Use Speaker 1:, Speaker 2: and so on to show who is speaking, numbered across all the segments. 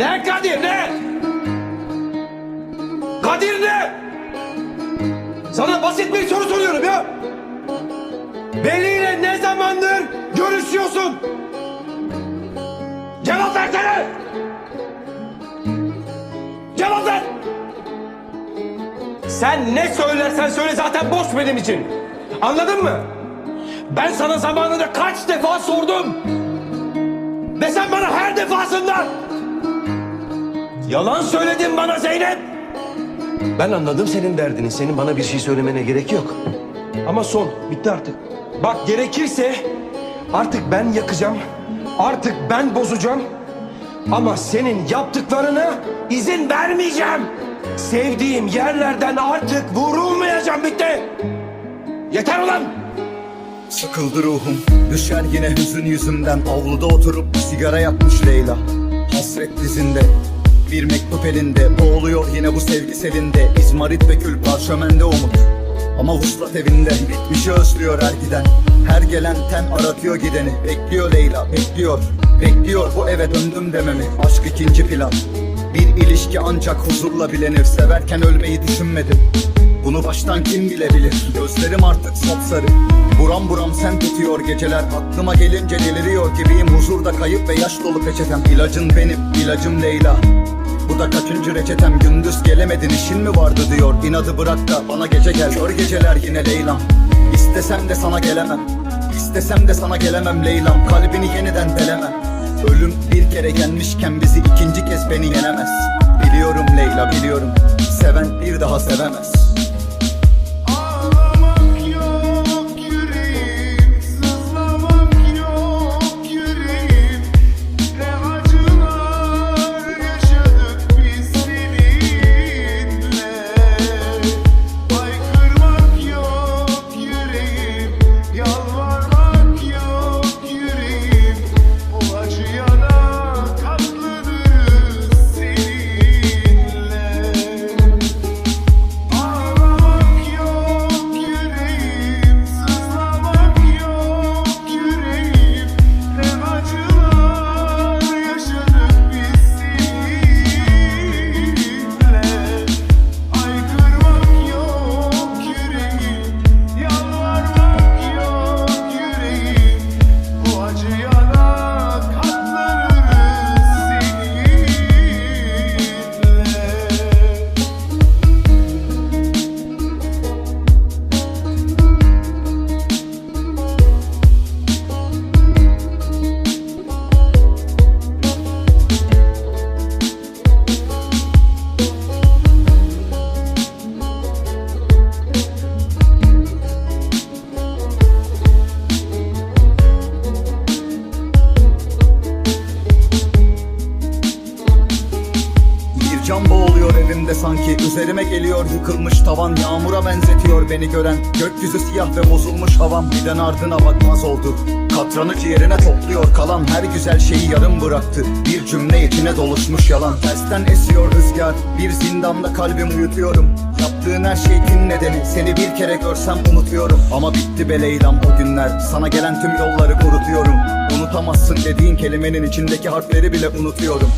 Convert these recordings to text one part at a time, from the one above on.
Speaker 1: Ne Kadir ne? Kadir ne? Sana basit bir soru soruyorum ya. Veli ile ne zamandır görüşüyorsun? Cevap versene! Cevap ver! Sen ne söylersen söyle zaten boş benim için. Anladın mı? Ben sana zamanında kaç defa sordum. Ve sen bana her defasında yalan söyledin bana Zeynep. Ben anladım senin derdini. Senin bana bir şey söylemene gerek yok. Ama son. Bitti artık. Bak gerekirse artık ben yakacağım. Artık ben bozacağım. Ama senin yaptıklarına izin vermeyeceğim. Sevdiğim yerlerden artık vurulmayacağım. Bitti. Yeter ulan.
Speaker 2: Sıkıldı ruhum Düşer yine hüzün yüzümden Avluda oturup sigara yakmış Leyla Hasret dizinde Bir mektup elinde. Boğuluyor yine bu sevgi selinde. İzmarit ve kül parşömende umut. Ama vuslat evinde. Bitmişi özlüyor her giden. Her gelen ten aratıyor gideni. Bekliyor Leyla bekliyor. Bekliyor bu eve döndüm dememi. Aşk ikinci plan. Bir ilişki ancak huzurla bilenir. Severken ölmeyi düşünmedim bunu baştan kim bilebilir? Gözlerim artık sapsarı. Buram buram sen tutuyor geceler. Aklıma gelince deliriyor gibiyim. Huzurda kayıp ve yaş dolu peçetem. İlacın benim, ilacım Leyla. Bu da kaçıncı reçetem? Gündüz gelemedin işin mi vardı diyor. İnadı bırak da bana gece gel. Kör geceler yine Leylam İstesem de sana gelemem. İstesem de sana gelemem Leylam Kalbini yeniden delemem. Ölüm bir kere yenmişken bizi ikinci kez beni yenemez. Biliyorum Leyla biliyorum. Seven bir daha sevemez Can boğuluyor evimde sanki. Üzerime geliyor yıkılmış tavan Yağmura benzetiyor beni gören. Gökyüzü siyah ve bozulmuş havam Birden ardına bakmaz oldu. Katranı ciğerine topluyor kalan Her güzel şeyi yarım bıraktı. Bir cümle içine doluşmuş yalan. Tersten esiyor rüzgar Bir zindanda kalbimi uyutuyorum. Yaptığın her şeyin nedeni Seni bir kere görsem unutuyorum. Ama bitti be Leyla'm o günler Sana gelen tüm yolları kurutuyorum. Unutamazsın dediğin kelimenin içindeki harfleri bile unutuyorum.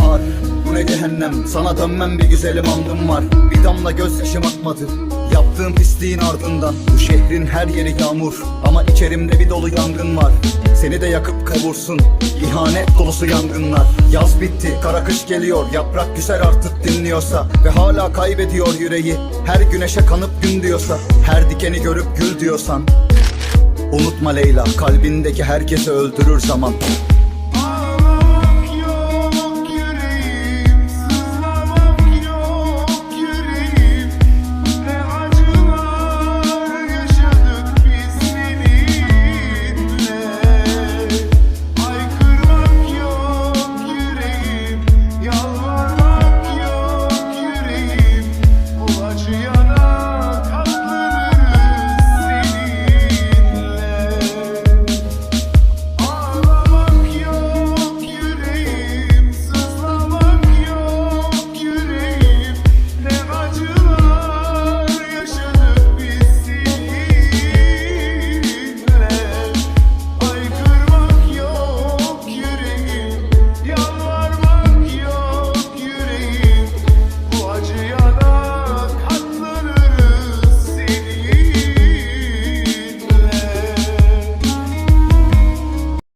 Speaker 2: Har bu ne cehennem. Sana dönmem bir güzelim andım var. Bir damla gözyaşım akmadı. Yaptığım pisliğin ardından. Bu şehrin her yeri yağmur. Ama içerimde bir dolu yangın var. Seni de yakıp kavursun. İhanet dolusu yangınlar. Yaz bitti kara kış geliyor. Yaprak küser artık dinliyorsa. Ve hala kaybediyor yüreği. Her güneşe kanıp gün diyorsa. Her dikeni görüp gül diyorsan. Unutma Leyla kalbindeki herkesi öldürür zaman